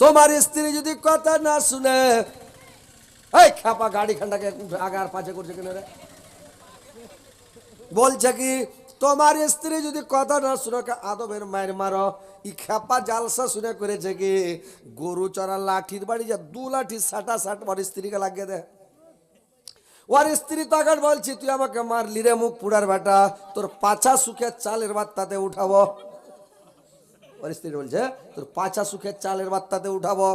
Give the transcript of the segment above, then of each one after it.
তোমার স্ত্রী যদি কথা না শুনে এই খাপা গাড়ি খানটাকে আগে আর পাশে করছে কেন রে বলছে কি তোমার স্ত্রী যদি কথা না শুনে কে আদবের মায়ের মারো ই খেপা জালসা শুনে করেছে কি গরু চড়া লাঠির বাড়ি যা দু লাঠি সাটা সাট ওর স্ত্রীকে লাগিয়ে দেয় ওর স্ত্রী তখন বলছি তুই আমাকে মারলি রে মুখ পুড়ার বেটা তোর পাছা সুখে চালের বাত্তাতে উঠাবো স্ত্রী বলছে, তোর পাছা সুখের চালের বাত্তাতে উঠাবো।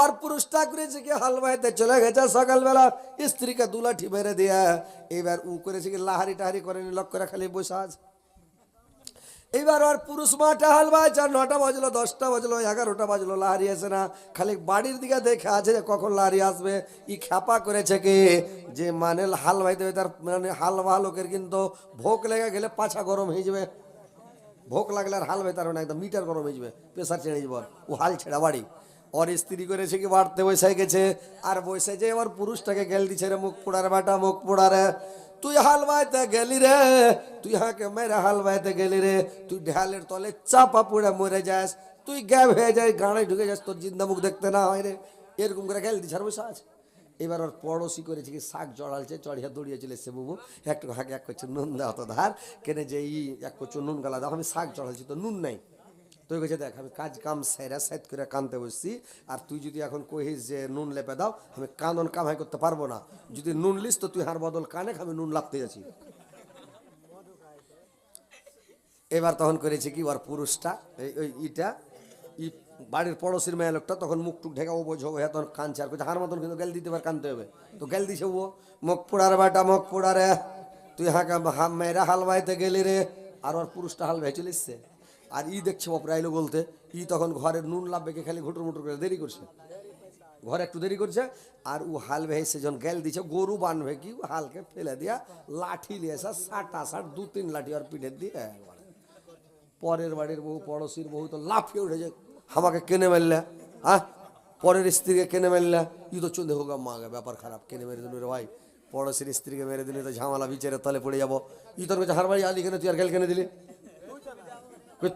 ওর পুরুষটা করেছে কি হালবাইতে চলে গেছে সকালবেলা, স্ত্রীকে দুলাঠি মেরে দিয়ে। এবার উ করেছে কি লাহারি টাহারি করে লক করে খালি বসে আছে। এইবার ওর পুরুষ মাঠে হাল চার নটা বাজলো, দশটা বাজলো, এগারোটা বাজলো, লাহারি আসে না। খালি বাড়ির দিকে দেখে আছে যে কখন লাহারি আসবে। ই খ্যাপা করেছে কি? যে মানে হাল বাইতে হবে তার মানে হাল বা লোকের কিন্তু ভোগ লেগে গেলে পাছা গরম হয়ে যাবে। ভোগ লাগলে আর হাল বাইতে পারবে না, একদম মিটার গরম হয়ে যাবে, প্রেশার চেড়ে যাবে। ও হাল ছেড়া, বাড়ি। ওর স্ত্রী করেছে কি, বাড়তে বসে গেছে, আর বসে যে এবার পুরুষটাকে গেল দিছে রে, মুখ পোড়ার বাটা, মুখ পোড়ারে তুই হাল বাইতে গেলি রে, তুই হাকে মেরে হাল বাইতে গেলি রে, তুই ঢালের তলে চাপা পুড়ে মরে যাস, তুই গ্যাপ হয়ে যায় গাড়ে ঢুকে যাস, তোর জিন্দা মুখ দেখতে না হয় রে। এরকম করে গেল দিছে আর বসে আছে। এবার ওর পড়োশি করেছে কি, শাক জড়ালছে, চড়িয়া দৌড়িয়ে চলে এসছে, বুবু। একটু হাকে, এক করছে, নুন দাও তো ধার। কেনে যে ই এক করছ, নুন গালা দাও, আমি শাক জড়ালছি, তো নুন নাই। তুই কইছে, দেখ, আমি কাজ কাম সেরা সাইড করে কানতে বসছি, আর তুই যদি এখন কহিস যে নুন লেপে দাও, আমি কানন কামাই করতে পারব না। যদি নুন লিস, তো তুই হার বদল কানে আমি নুন লাপতে যাচ্ছি এবার তখন করেছে কি, ওর পুরুষটা ওই ইটা ই বাড়ির পড়োশির মেয়ে লোকটা তখন মুখ টুক ঢেকা ও বোঝো হ্যাঁ তখন কানছে আর হার মতন কিন্তু গেল দিতে পার, কানতে হবে। তো গেল দিছে ও মুখ পোড়ার বাটা মুখ পোড়ারে, তুই হাঁকা হাম মেয়েরা হাল বাইতে গেলি রে। আর ওর পুরুষটা হাল ভাই এসছে। আর ই দেখছে বাপরা, আইলো বলতে, ই তখন ঘরের নুন লাভ বেঁকে খালি ঘুটুর মুটুর করে দেরি করছে। ঘরে একটু দেরি করছে, আর ও হাল ভেয়ে সে যখন গেল দিছে, গরু বানবে কি হালকে ফেলে দিয়া লাঠি নিয়ে এসে সাটা সাট দু তিন লাঠি আর পিঠে দিয়ে পরের বাড়ির বউ, পড়োশির বহু তো লাফিয়ে উঠেছে আমাকে কেনে মেললে হ্যাঁ পরের স্ত্রীকে কেনে মেললে? ই তো চন্দে হোক মাগে ব্যাপার খারাপ, কেনে মেরে দিল রে ভাই। পড়োশির স্ত্রীকে মেরে দিলে তো ঝামেলা বিচারে তলে পড়ে যাব। ই তোর কাছে হারবাড়ি, আলি কেন, তুই আর গেল কেনে দিলি?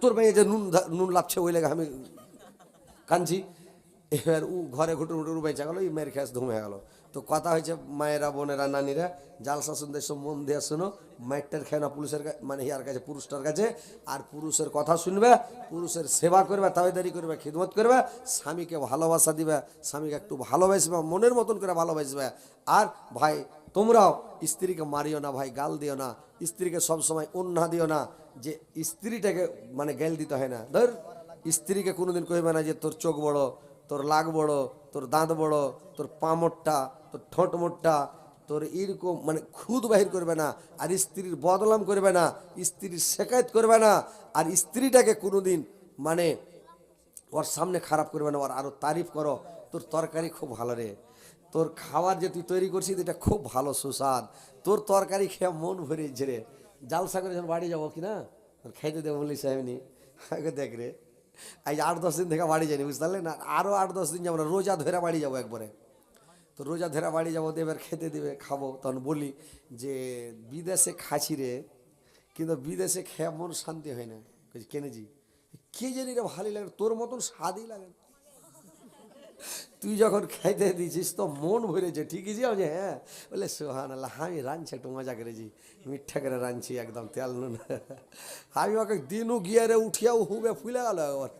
তোর ভাই যে নুন নুন লাগছে ওই লেগে আমি কাঁদছি। এবার উ ঘরে ঘুটুর ঘুটুর বেঁচে গেলো এই মেয়ের খেস ধুমে গেলো। তো কথা হয়েছে মায়েরা, বোনেরা, নানিরা জালসা শুনতে সব মন দিয়ে শোনো মাইটটার খেয়ে না পুরুষের মানে ইয়ার কাছে, পুরুষটার কাছে, আর পুরুষের কথা শুনবে, পুরুষের সেবা করবে তাবেদারি করবে, খিদমত করবে, স্বামীকে ভালোবাসা দিবে, স্বামীকে একটু ভালোবাসবে, মনের মতন করে ভালোবাসবে। আর ভাই, তোমরাও স্ত্রীকে মারিও না, ভাই, গাল দিও না, স্ত্রীকে সবসময় অন্যা দিও না, যে স্ত্রীটাকে মানে গেল দিতে হয় না। ধর, স্ত্রীকে কোনোদিন কইবে না যে তোর চোখ বড় তোর লাগ বড়, তোর দাঁত বড়, তোর পা মোটটা তোর ঠোঁট মোটটা তোর এরকম মানে খুদ বাহির করবে না, আর স্ত্রীর বদলাম করবে না, স্ত্রীর শেখায়ত করবে না, আর স্ত্রীটাকে কোনোদিন মানে ওর সামনে খারাপ করবে না, ওর আরও তারিফ করো। তোর তরকারি খুব ভালো রে। তোর খাবার যে তুই তৈরি করছিস, এটা খুব ভালো, সুস্বাদ। তোর তরকারি খেয়ে মন ভরেছে রে। জালসা করে যখন বাড়ি যাব কি না? খাইতে দেবো বলি সাহেবনি আগে দেখ রে। আজ আট দশ দিন থেকে বাড়ি যাইনি, বুঝতে পারলে না? আরও আট দশ দিন যাব না রোজা ধরে বাড়ি যাব একবারে। তো রোজা ধরে বাড়ি যাব, তো এবার খেতে দেবে, খাব। তখন বলি যে, বিদেশে খাছি রে, কিন্তু বিদেশে খেয়ে মন শান্তি হয় না। কেনেছি কে জানি রে, ভালোই লাগে, তোর মতন স্বাদই লাগে না। তুই যখন খাইতে দিছিস তো মন ভরেছে ঠিকই যে যে হ্যাঁ। বলে সোহান আল্লাহ আমি রাঁধছি, একটু মজা করেছি। মিঠা করে রাঁধছি, একদম তেল নুন। আমি ওকে দিনও গিয়ারে উঠিয়াও হুবে ফুলে গেল একবার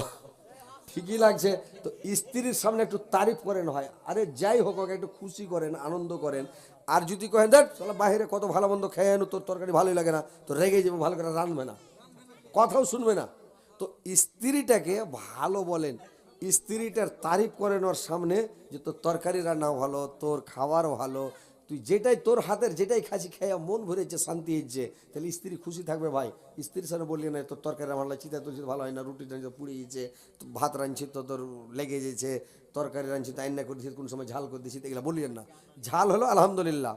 ঠিকই লাগছে। তো স্ত্রীর সামনে একটু তারিফ করেন হয়। আরে, যাই হোক, ওকে একটু খুশি করেন, আনন্দ করেন। আর যদি কহেন, দেখ, চলো বাইরে কত ভালো মন্দ খেয়ে তোর তরকারি ভালোই লাগে না। তো রেগে যাবে, ভালো করে রাঁধবে না। কথাও শুনবে না। তো স্ত্রীটাকে ভালো বলেন, স্ত্রীটার তারিফ করেন ওর সামনে যে তোর তরকারি রান্না ভালো, তোর খাবার ভালো, তুই যেটাই তোর হাতের যেটাই খাসি খেয়ে মন ভরেছে শান্তি হচ্ছে তাহলে স্ত্রী খুশি থাকবে ভাই। স্ত্রীর সামনে বললি না, তোর তরকারি আমার চিতা তুলছি ভালো হয় না, রুটি রাঁধছি পুড়ে গেছে ভাত রাঁধছি তো তোর লেগে যেছে তরকারি রাঁধছি তো আইনা করে কোন সময় ঝাল করে দিয়েছি এগুলো বললেন না। ঝাল হলো আলহামদুলিল্লাহ,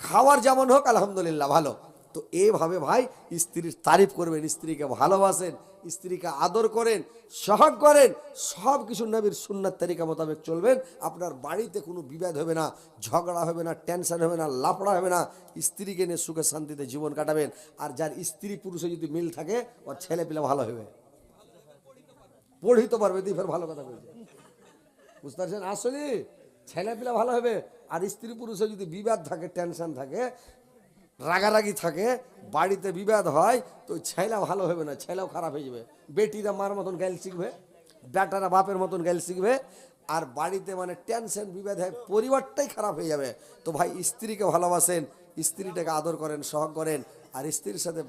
খাওয়ার যেমন হোক আলহামদুলিল্লাহ, ভালো। তো এভাবে ভাই স্ত্রীর তারিফ করবেন, স্ত্রীকে ভালোবাসেন, স্ত্রীকে আদর করেন, সহগ করেন, সব কিছু নবীর সুন্নাত তারিকা মোতাবেক চলবেন। আপনার বাড়িতে কোনো বিবাদ হবে না, ঝগড়া হবে না, টেনশন হবে না, লাফড়া হবে না, স্ত্রীকে নিয়ে সুখে শান্তিতে জীবন কাটাবেন। আর যার স্ত্রী পুরুষে যদি মিল থাকে, ওর ছেলে পেলে ভালো হবে। পড়িতে পারবে তুই ফের ভালো কথা বলছে। বুঝতে পারছেন? আসলে ছেলেপিলা ভালো হবে, আর স্ত্রী পুরুষে যদি বিবাদ থাকে, টেনশন থাকে রাগারাগি থাকে, বাড়িতে বিবাদ হয়, তো ছেলা ভালো হবে না, ছেলাও খারাপ হয়ে যাবে। বেটিরা মার মতন গাইল শিখবে, বেটারা বাপের মতন গাইল শিখবে, আর বাড়িতে মানে টেনশন, বিবাদ হয়, পরিবারটাই খারাপ হয়ে যাবে। তো ভাই, স্ত্রীকে ভালোবাসেন, স্ত্রীটাকে আদর করেন সহগ করেন, আর স্ত্রীর সাথে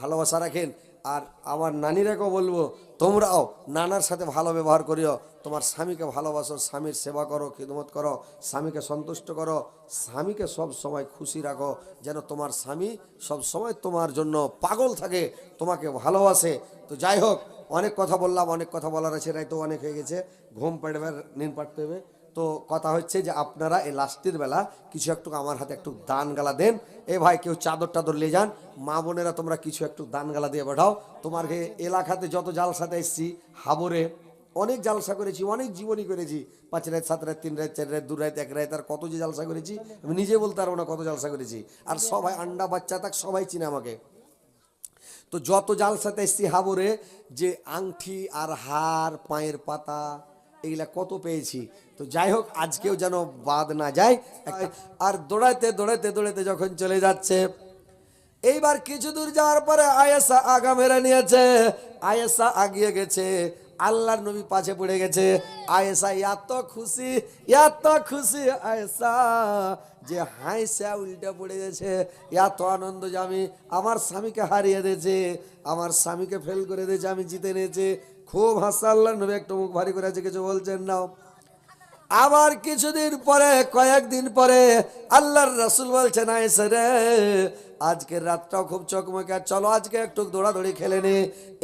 ভালোবাসা রাখেন আর আমার নানিরাকেও বলব, তোমরাও নানার সাথে ভালো ব্যবহার করিও। তোমার স্বামীকে ভালোবাসো, স্বামীর সেবা করো, খিদমত করো, স্বামীকে সন্তুষ্ট করো, স্বামীকে সব সময় খুশি রাখো, যেন তোমার স্বামী সব সময় তোমার জন্য পাগল থাকে, তোমাকে ভালোবাসে। তো যাই হোক, অনেক কথা বললাম, অনেক কথা বলার আছে রায় তো অনেক হয়ে গেছে। ঘুম পাড়বে, নিন পাড়তে হবে। তো কথা হচ্ছে যে আপনারা এই লাস্টের বেলা কিছু একটু আমার হাতে একটু দান গালা দেন। এ ভাই, কেউ চাদর টাদর নিয়ে যান। মা বোনেরা তোমরা কিছু একটু দান গালা দিয়ে পাঠাও। তোমার এলাকাতে যত জালসাতে এসছি, হাবরে, অনেক জালসা করেছি, অনেক জীবনী করেছি। পাঁচ রাত, সাত রাত, তিন রাত, চার রাত, দু রাত, এক রাত, আর কত যে জালসা করেছি, আমি নিজে বলতে পারব না কত জালসা করেছি। আর সবাই আন্ডা বাচ্চা থাক, সবাই চিনে আমাকে। তো যত জালসাতে এসছি হাবরে, যে আংটি আর হার পায়ের পাতা এগুলা কত পেয়েছি। তো যাই হোক আজকেও যেন বাদ না যায়। আর দৌড়াইতে দৌড়াইতে দৌড়াইতে যখন চলে যাচ্ছে, এইবার কিছু দূর যাওয়ার পরে আয়েসা আগা মেরে নিয়েছে। আয়েসা আগিয়ে গেছে, আল্লাহর নবী পাশে পড়ে গেছে। আয়েসা এত খুশি এত খুশি আয়েসা যে হাইসা উল্টে পড়ে গেছে। এত আনন্দ যে আমি আমার স্বামীকে হারিয়ে দিয়েছে, আমার স্বামীকে ফেল করে দিয়েছে, আমি জিতে নিয়েছে। খুব হাসা আল্লাহ, নবী একটু মুখ ভারী করে কিছু বলছেন না। আবার কিছুদিন পরে, কয়েকদিন পরে আল্লাহর রাসুল বলছেন আয়েসা রে আজকের রাতটাও খুব চকমকে। চলো আজকে একটু দৌড়াদৌড়ি খেলে নে।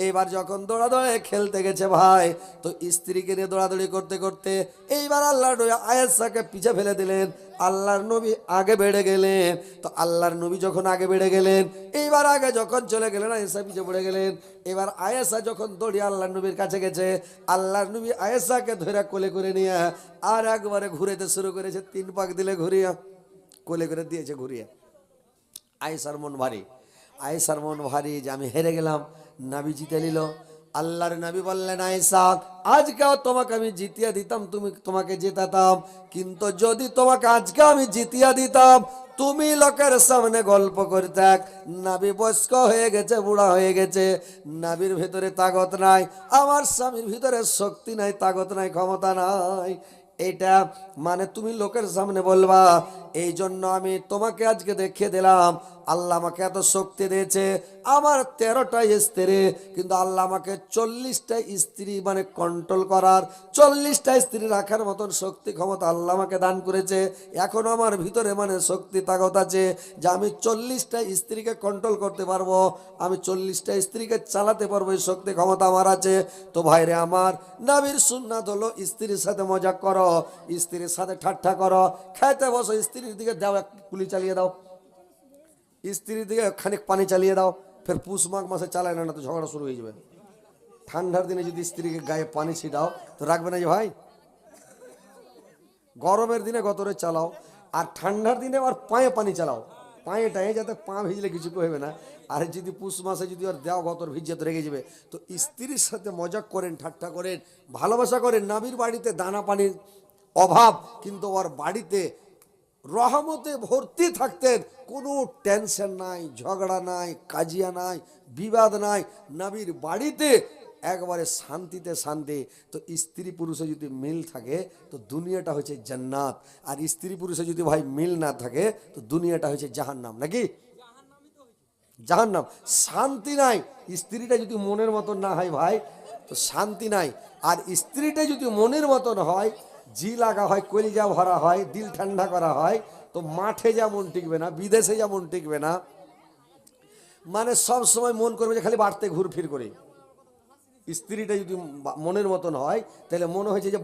এইবার যখন দৌড়াদৌড়ি খেলতে গেছে ভাই, তো স্ত্রীকে নিয়ে দৌড়াদৌড়ি করতে করতে এইবার আল্লাহ আয়েসাকে পিছে ফেলে দিলেন। আল্লাহর নবী আগে বেড়ে গেলেন। তো আল্লাহর নবী যখন আগে বেড়ে গেলেন, এইবার আগে যখন চলে গেলেন আয়েসা পিছে পড়ে গেলেন। এবার আয়েসা যখন দৌড়ি আল্লাহর নবীর কাছে গেছে, আল্লাহর নবী আয়েসাকে ধরে কোলে করে নিয়ে আর একবারে ঘুরেতে শুরু করেছে, তিন পাক দিলে ঘুরিয়া, কোলে করে দিয়েছে ঘুরিয়ে। আয়েসার মন ভারী। আয়েসার মন ভারী যে আমি হেরে গেলাম। নাবি জিতে নিল। আল্লাহর নাবি বললেন আয়েসা আজকেও তোমাকে আমি জিতিয়া দিতাম, তুমি তোমাকে জেতাতাম। কিন্তু যদি তোমাকে আজকে আমি জিতিয়া দিতাম, তুমি লোকের সামনে গল্প করতে নাবি বয়স্ক হয়ে গেছে, বুড়া হয়ে গেছে। নাবির ভিতরে তাগত নাই। আমার স্বামীর ভিতরে শক্তি নাই, তাগত নাই, ক্ষমতা নাই। এটা মানে তুমি লোকের সামনে বলবা এই জন্য আমি তোমাকে আজকে দেখিয়ে দিলাম, আল্লাহ আমাকে এত শক্তি দিয়েছে। আমার তেরোটা স্ত্রী, কিন্তু আল্লাহ আমাকে চল্লিশটা স্ত্রী মানে কন্ট্রোল করার, চল্লিশটা স্ত্রী রাখার মতন শক্তি, ক্ষমতা আল্লাহ আমাকে দান করেছে। এখন আমার ভিতরে মানে শক্তি, তাগত আছে যে আমি চল্লিশটা স্ত্রীকে কন্ট্রোল করতে পারব, আমি চল্লিশটা স্ত্রীকে চালাতে পারব, এই শক্তি, ক্ষমতা আমার আছে। তো ভাইরে আমার, নাবির সুন্নাত হলো স্ত্রীর সাথে মজা করো, স্ত্রীর সাথে ঠাট্টা করো খাইতে বসো স্ত্রীর দিকে দাও, এক কুলি চালিয়ে দাও। স্ত্রীর দিকে খানিক পানি চালিয়ে দাও, ফের পুষ মাঘ মাসে চালায় না না তো ঝগড়া শুরু হয়ে যাবে। ঠান্ডার দিনে যদি স্ত্রীকে গায়ে পানি ছিটাও, তো রাখবে না যে ভাই। গরমের দিনে গতরে চালাও, আর ঠান্ডার দিনে আবার পায়ে পানি চালাও। পায়ে টায়ে যাতে পা ভিজলে কিছু হবে না। আর যদি পুষ মাসে যদি আর দেওয়া গতর ভিজে তো রেগে যাবে। তো স্ত্রীর সাথে মজাক করেন, ঠাট্টা করেন, ভালোবাসা করেন, নাবির বাড়িতে দানা পানির অভাব, কিন্তু ওর বাড়িতে রহমতে ভর্তি থাকতেন। কোনো টেনশন নাই, ঝগড়া নাই, কাজিয়া নাই, বিবাদ নাই। নাবির বাড়িতে একবারে শান্তিতে শান্তি। তো স্ত্রী পুরুষে যদি মিল থাকে, তো দুনিয়াটা হচ্ছে জান্নাত। আর স্ত্রী পুরুষে যদি ভাই মিল না থাকে, তো দুনিয়াটা হচ্ছে জাহান্নাম। নাকি? জাহান্নাম। শান্তি নাই। স্ত্রীটা যদি মনের মতন না হয় ভাই, তো শান্তি নাই। আর স্ত্রীটা যদি মনের মতন হয় জি লাগা হয়, কলিজা ভরা হয়, দিল ঠান্ডা করা হয়, তো মাঠে যেমন টিকবে না, বিদেশে যেমন টিকবে না মানে সব সময় মন করবে যে খালি বাড়তে ঘুরফির করে। স্ত্রীটা যদি মনের মতন হয়, তাহলে মনে হয়েছে যে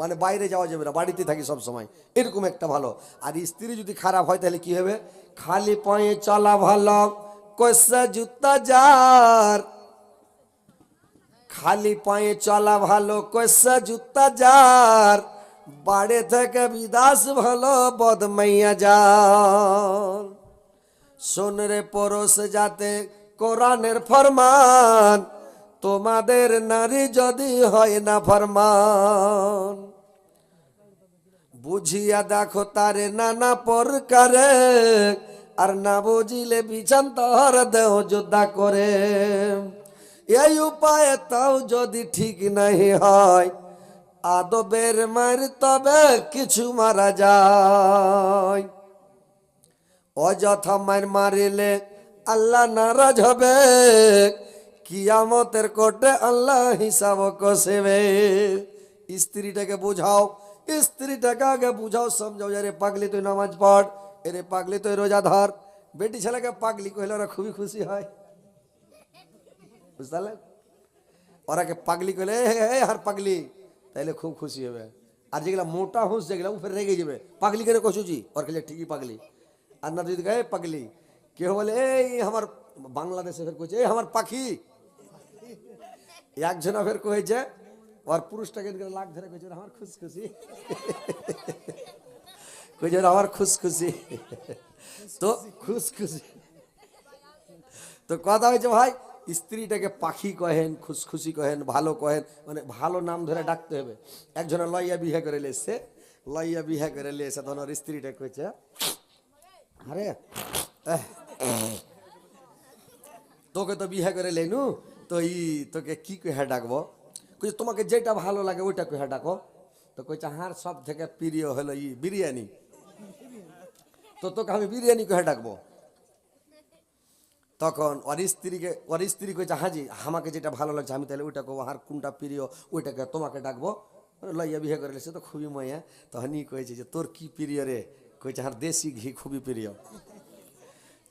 মানে বাইরে যাওয়া যাবে না, বাড়িতে থাকি সব সময়। এরকম একটা ভালো। আর স্ত্রী যদি খারাপ হয়, তাহলে কি হবে? খালি পায়ে চলা ভালো, কষা জুতা যার। খালি পায়ে চলা ভালো, কষা জুতা যার। বাড়ে থেকে বিদাস ভালো বদমাইয়া যার শোন রে পরশ যাতে কোরআনের ফরমান, তোমাদের নারী যদি হয় না ফরমান। বুঝিয়া দেখো তারে নানা প্রকারে, আর না বুঝিলে বিছান তাহার দেহ যোদ্ধা করে। এই উপায়ে তাও যদি ঠিক নাই হয় আদবের মার তবে কিছু মারা যায়। অযথা মার মারিলে আল্লাহ নারাজ হবে। কিয়ামতের কোটে আল্লাহ হিসাব কষেবে। স্ত্রীটাকে বুঝাও, স্ত্রীটাকে আগে বুঝাও, সমঝাও যে রে পাগলি, তুই নামাজ পড়। এরে পাগলি, তুই রোজা ধর। বেটি ছেলেকে পাগলি কহিলে ওরা খুবই খুশি হয়। বুঝতে পারলেন? ওরাকে পাগলি কইলে হার পাগলি। তাইলে খুব খুশি হবে আর যেগুলা মোটা হুঁস যেগুলা ও ফের রেগে যাবে পাগলি কেন কষুছি ওর খেলে ঠিকই পাগলি আর না যদি গায়ে পাগলি কেউ বলে এই আমার বাংলাদেশে ফের কইছে এই আমার পাখি একজনা ফের কয়েছে ওর পুরুষটাকে এদিকে লাখ ধরে কইছে আমার খুশ খুশি কইছে আমার খুশ খুশি তো খুশ খুশি তো কথা হয়েছে ভাই স্ত্রীটাকে পাখি কহেন, খুশখুশি কহেন, ভালো কহেন মানে ভালো নাম ধরে ডাকতে হবে। একজনে লইয়া বিহে করে এসছে লইয়া বিহে করে এসে তখন ওর স্ত্রীটা কইছে, আরে তোকে তো বিহে করে লেনু, তো ই, তোকে কি কহে ডাকবো? কইছে, তোমাকে যেটা ভালো লাগে ওইটা কহে ডাকো? তো কইছে, হার সব থেকে প্রিয় হলো ই বিরিয়ানি। তো তোকে আমি বিরিয়ানি কহে ডাকবো? তখন ওর স্ত্রীকে, ওর স্ত্রী কইছে, হাজি, আমাকে যেটা ভালো লাগছে, আমি তাহলে ওইটা করব আর কোনটা প্রিয়, ওইটাকে তোমাকে ডাকবো। লইয়া বিয়ে করে সে তো খুবই ময়া তখন ই কয়েছে যে, তোর কি প্রিয় রে? কইছে আর দেশি ঘি খুবই প্রিয়।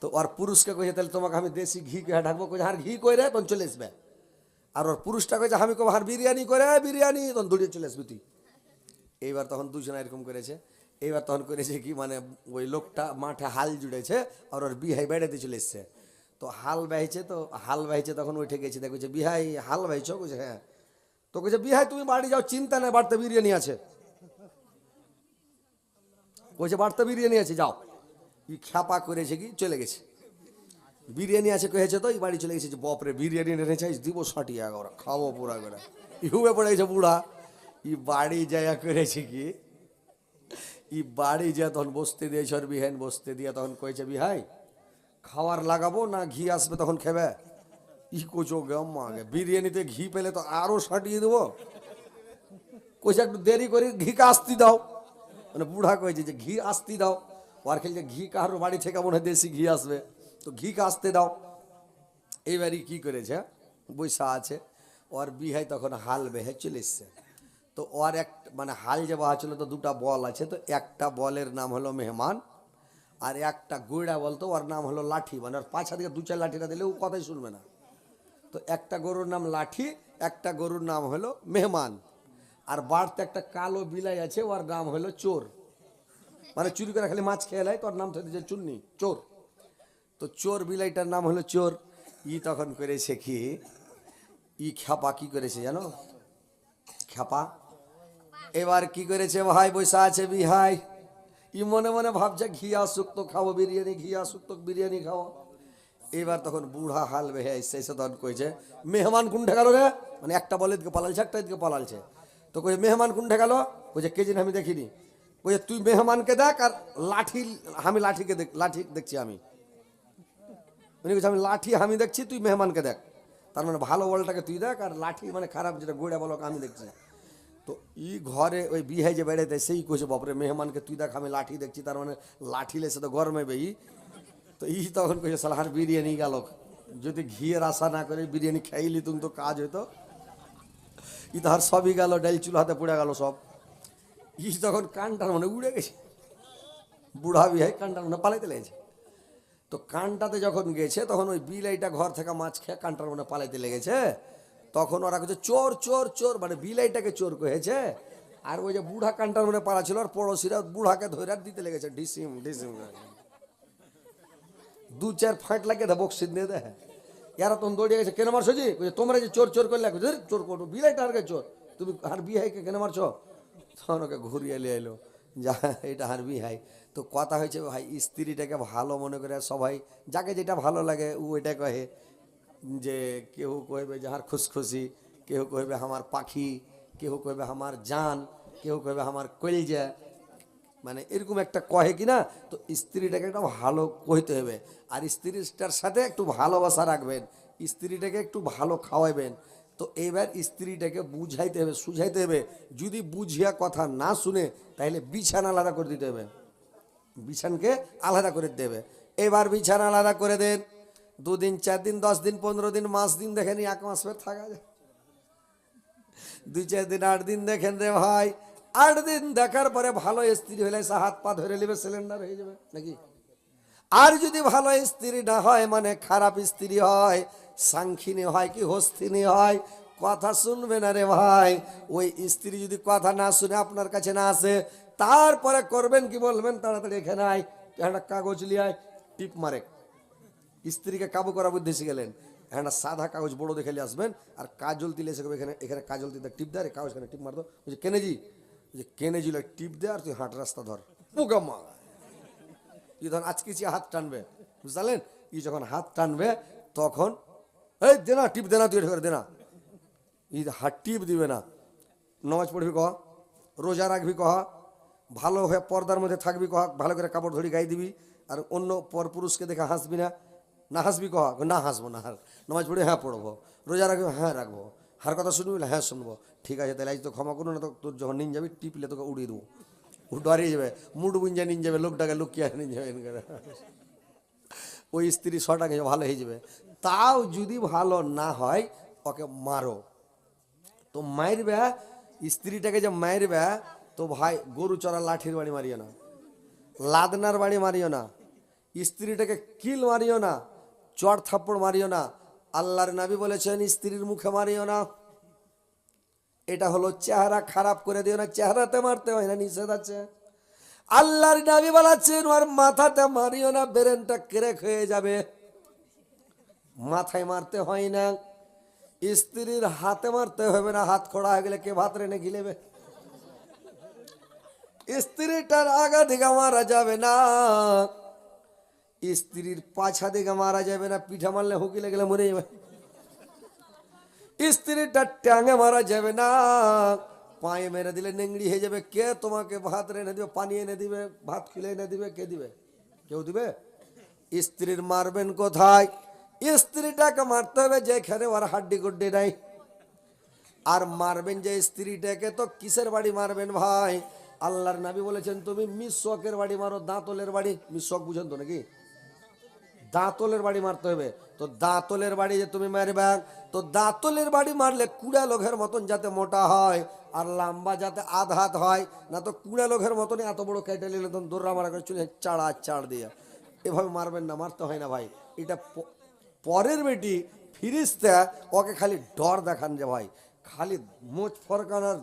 তো ওর পুরুষকে কইছে, তাহলে তোমাকে আমি দেশি ঘি কে ডাকবো? কইছে, আর ঘি কই রে? তখন চলে আসবে। আর ওর পুরুষটা কইছে, আমি কব আর বিরিয়ানি করে বিরিয়ানি। তখন দৌড়িয়ে চলে আসবি তুই। এইবার তখন দুজনে এরকম করেছে। এইবার তখন করেছে কি মানে ওই লোকটা মাঠে হাল জুড়েছে, আর ওর বিহাই বেড়াতে চলে এসছে। তো হাল বাইছে তো, হাল বাইছে তখন উঠে গেছে দেখছে বিহাই, হাল বাইছো কইছে হ্যাঁ। তো কইছে, বিহাই, তুমি বাড়ি যাও, চিন্তা নেই, বাড়তে বিরিয়ানি আছে। কইছে, বাড়িতে বিরিয়ানি আছে, যাও। ই খ্যাপা করেছে কি? চলে গেছে। বিরিয়ানি আছে কয়েছে তো, এই বাড়ি চলে গেছে। বাপরে, বিরিয়ানি এনেছে দিব ষাটিয়া ওরা খাব পুরা করে। ইহুবে পড়ে গেছে বুড়া। ই বাড়ি যায়া করেছে কি? ই বাড়ি যা তখন বসতে দিয়েছে বিহাইন বসতে দিয়ে তখন কয়েছে বিহাই খাওয়ার লাগাবো না ঘি আসবে তখন খেবে? ই কোচো গে। আম্মা বিরিয়ানিতে ঘি পেলে তো আরও সাটিয়ে দেবো। কইছে, একটু দেরি করে, ঘিকে আসতি দাও। মানে বুড়া কয়েছে যে, ঘি আসতি দাও। ওর খেলছে, ঘি কারোর বাড়ি থেকে মনে হয় দেশি ঘি আসবে। তো ঘিকে আসতে দাও। এইবারই কি করেছে? বৈশা আছে। ওর বিহাই তখন হাল বেহে চলে এসছে। তো ওর এক মানে হাল যে বাহা ছিল, তো দুটা বল আছে। তো একটা বলের নাম হলো মেহমান। আর একটা গুড়া বলতো, ওর নাম হলো লাঠি। মানে ওর পাছা দিকে দু চার লাঠিটা দিলে ও কথাই শুনবে না। তো একটা গরুর নাম লাঠি, একটা গরুর নাম হলো মেহমান। আর বাড়তে একটা কালো বিলাই আছে, ওর নাম হলো চোর। মানে চুরি করে খালি মাছ খেয়ে নেয় তোর নাম থেকে যে চুন্নি, চোর। তো চোর বিলাইটার নাম হলো চোর। ই তখন করেছে কি? ই খ্যাপা কি করেছে জানো? খ্যাপা? এবার কি করেছে ভাই বৈশা আছে বিহাই। ই মনে মনে ভাবছে, ঘি আসুক তো খাব, বিরিয়ানি, ঘি আসুক তো বিরিয়ানি খাব। এবার তখন বুড়া হাল বেহে এসে তখন কইছে, মেহমান কোনটা গেল রে? মানে একটা বলে এদিকে পালালছে, একটা এদিকে পালালছে। তো কইছে, মেহমান কোনটা গেল? কইছে, কে জিন আমি দেখিনি। কইছে, তুই মেহমানকে দেখ আর লাঠি, আমি লাঠিকে দেখ, লাঠি দেখছি আমি। উনি বলছে আমি লাঠি আমি দেখছি, তুই মেহমানকে দেখ। তার মানে ভালো বলটাকে তুই দেখ আর লাঠি মানে খারাপ, যেটা গোড়া বলো আমি দেখছি তো ই ঘরে ওই বিহাই যে বেড়াইতে সেই কইছে, বাপরে, মেহমানকে তুই দেখ, আমি লাঠি দেখছি। তার মানে লাঠি লেসে তো গরমে বেই তো ই তখন কইছে সালাহার বিরিয়ানি গেল। যদি ঘিয়ের আশা না করে বিরিয়ানি খাইলি তুমি তো কাজ হইতো। ই তাহার সবই গেল, ডাইল চুল হাতে পড়ে গেল সব। ই তখন কানটার মানে উড়ে গেছে, বুড়া বিহাই কানটার মানে পালাইতে লেগেছে। তো কানটাতে যখন গেছে, তখন ওই বিলাইটা ঘর থেকে মাছ খেয়ে কানটার মনে পালাইতে লেগেছে। তখন ওরা কিছু চোর চোর চোর মানে বিলাইটাকে চোর কহেছে আর ওই যে বুড়া কানটার মনে পালা ছিল, আর পড়োশিরা বুড়াকে ধরে দিতে লেগেছে। ডিসিম ডিসিম। দু চার ফাঁট লাগে দে বক্সিদ নিয়ে দে এরা তখন দৌড়ে গেছে, কেন মারছো জি? তোমরা যে চোর চোর করলে চোর করো বিলাইটা আর চোর। তুমি আর বিহাইকে কেন মারছো? তখন ওকে ঘুরিয়ে নিয়ে এলো, যা, এটা আর বিহাই। তো কথা হয়েছে, ভাই, স্ত্রীটাকে ভালো মনে করে সবাই, যাকে যেটা ভালো লাগে, ও এটা কহে। যে কেউ কইবে যাহার খুশখুশি কেউ কইবে আমার পাখি কেউ কইবে আমার জান কেউ কইবে আমার কলজা। মানে এরকম একটা কহে কি না তো স্ত্রীটাকে একটা ভালো কইতে হবে। আর স্ত্রীটার সাথে একটু ভালোবাসা রাখবেন, স্ত্রীটাকে একটু ভালো খাওয়াবেন তো এবার স্ত্রীটাকে বুঝাইতে হবে, সুঝাইতে হবে। যদি বুঝিয়া কথা না শুনে তাহলে বিছানা আলাদা করে দিতে হবে। বিছানকে আলাদা করে দেবে এবার বিছানা আলাদা করে দেন। দুদিন চার দিন দশ দিন পনেরো দিন মাস দিন দেখেন এক মাস ফের থাকা যায়। দুই, চার দিন, আট দিন দেখেন রে ভাই। আট দিন দেখার পরে ভালো স্ত্রী হলে সে হাত পা ধরে নেবে সিলিন্ডার হয়ে যাবে নাকি? আর যদি ভালো স্ত্রী না হয় মানে খারাপ স্ত্রী হয়, সাংখিনী হয় কি হস্তিনী হয়, কথা শুনবে না রে ভাই। ওই স্ত্রী যদি কথা না শুনে আপনার কাছে না আসে, তারপরে করবেন কি বলবেন? তাড়াতাড়ি এখানে আয়, একটা কাগজ লিয়ায় টিপ মারে। স্ত্রীকে কাবু করার উদ্দেশ্যে গেলেন। একটা সাদা কাগজ বড় দেখে আসবেন, আর কাজল দিলে এসে এখানে এখানে কাজল দিতে টিপ দেয় কাগজ এখানে টিপ মারতো। বলছে কেনেজি যে কেনেজি টিপ দে, আর তুই হাঁট রাস্তা ধর। পোকা মা ই ধর আজকে সে হাত টানবে বুঝলেন ই যখন হাত টানবে, তখন এই দে না, টিপ দে না, তুই করে দে না। ই হাত টিপ দিবে না। নামাজ পড়বি কহ, রোজা রাখবি কহ, ভালো হয়ে পর্দার মধ্যে থাকবি কহ, ভালো করে কাপড় ধরি গাই দিবি, আর অন্য পর পুরুষকে দেখে হাসবি না। না হাসবি কহ, না হাসবো না হার নামাজ পড়ে হ্যাঁ পড়ব। রোজা রাখবি হ্যাঁ রাখব। হার কথা শুনবি না? হ্যাঁ শুনব। ঠিক আছে, তাহলে আজ তো ক্ষমা করুন, না তো তোর যখন নিন যাবি, টিপলে তোকে উড়িয়ে দেবো। ডরিয়ে যাবে, মুড বুঞ্জা নিন যাবে, লোকটাকে লুকিয়ে নিন যাবে। ওই স্ত্রী শটাকে ভালো হয়ে যাবে। তাও যদি ভালো না হয়, ওকে মারো। তো মারবে, স্ত্রীটাকে যে মারবে, তো ভাই, গরু চড়া লাঠির বাড়ি মারিও না। লাদনার বাড়ি মারিও না। স্ত্রীটাকে কিল মারিও না। চড় থাপ্পড় মারিও না। আল্লাহর নাবি বলেছেন, স্ত্রীর মুখে মারিও না। এটা হলো চেহারা খারাপ করে দিও না, চেহারাতে মারতে হয় না, নিষেধ আছে। আল্লাহর নাবি বলেছেন ওর মাথাতে মারিও না, ব্রেনটা ক্রেক হয়ে যাবে। মাথায় মারতে হয় না। স্ত্রীর হাতে মারতে হবে না, হাত খোড়া হয়ে গেলে কে ভাত রেনে গিলেবে স্ত্রীটার আগা দিকে মারা যাবে না। স্ত্রীর পাছা দিকে মারা যাবে না, পিঠা মারলে হুকিলে গেলে মরে যাবে। স্ত্রীটা ট্যাঙে মারা যাবে না, পায়ে মেরে দিলে নেংড়ি হয়ে যাবে। কে তোমাকে ভাত এনে দিবে, পানি এনে দিবে, ভাত খিলে এনে দিবে, কে দিবে? কেউ দিবে? স্ত্রীর মারবেন কোথায়? স্ত্রীটাকে মারতে হবে যেখানে ওর হাড্ডি গুড্ডি নাই। আর মারবেন যে স্ত্রীটাকে, তো কিসের বাড়ি মারবেন ভাই? আল্লাহর নাবি বলেছেন, তুমি মিশকের বাড়ি মারো, দাঁতলের বাড়ি। মিশক বুঝেন তো নাকি? দাঁতলের বাড়ি মারতে হবে। তো দাঁতলের বাড়ি যে তুমি মারবে, তো দাঁতলের বাড়ি মারলে কুড়া লোকের মতন যাতে মোটা হয় আর লম্বা যাতে আধ হাত হয়, না তো কুড়া লোকের মতনই এত বড় কেটে নিলে তখন দৌড়া মারা করে চলে চাড়া চাড় দিয়ে। এভাবে মারবেন না, মারতে হয় না ভাই। এটা পরের বেটি ফিরিস্তা, ওকে খালি ডর দেখান যে ভাই। খালি মোচ ফরকানার,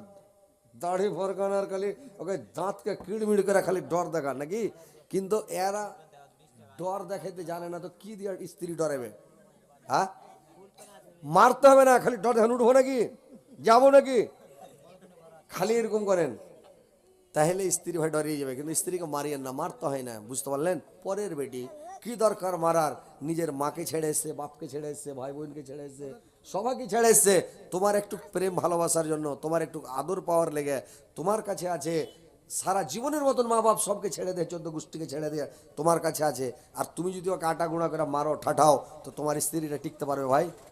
দাড়ি ফরকানার, খালি ওকে দাঁতকে কিড়মিড় করে খালি ডর দেখান, নাকি? কিন্তু এরা ডর দেখাইতে জানে না তো কি দিয়ে স্ত্রী ডরাবে হ্যাঁ? মারতে হবে না, খালি ডর দেখান উঠবো নাকি? যাব নাকি? খালি এরকম করেন। তাহলে স্ত্রী ভাই ডরিয়ে যাবে, কিন্তু স্ত্রীকে মারিয়েন না, মারতে হয় না, বুঝতে পারলেন? পরের বেটি, কি দরকার মারার? নিজের মাকে ছেড়ে এসছে, বাপকে ছেড়ে এসছে, ভাই বোনকে ছেড়ে এসছে, সবাইকে ছেড়ে এসছে। তোমার একটু প্রেম ভালোবাসার জন্য, তোমার একটু আদর পাওয়ার লেগে তোমার কাছে আছে সারা জীবনের মতন মা বাপ সবকে ছেড়ে দেয়, চোদ্দ গোষ্ঠীকে ছেড়ে দেয়, তোমার কাছে আছে। আর তুমি যদি ওকে আটা গুঁড়া করে মারো ঠাঠাও তো তোমার স্ত্রীরা টিকতে পারবে ভাই।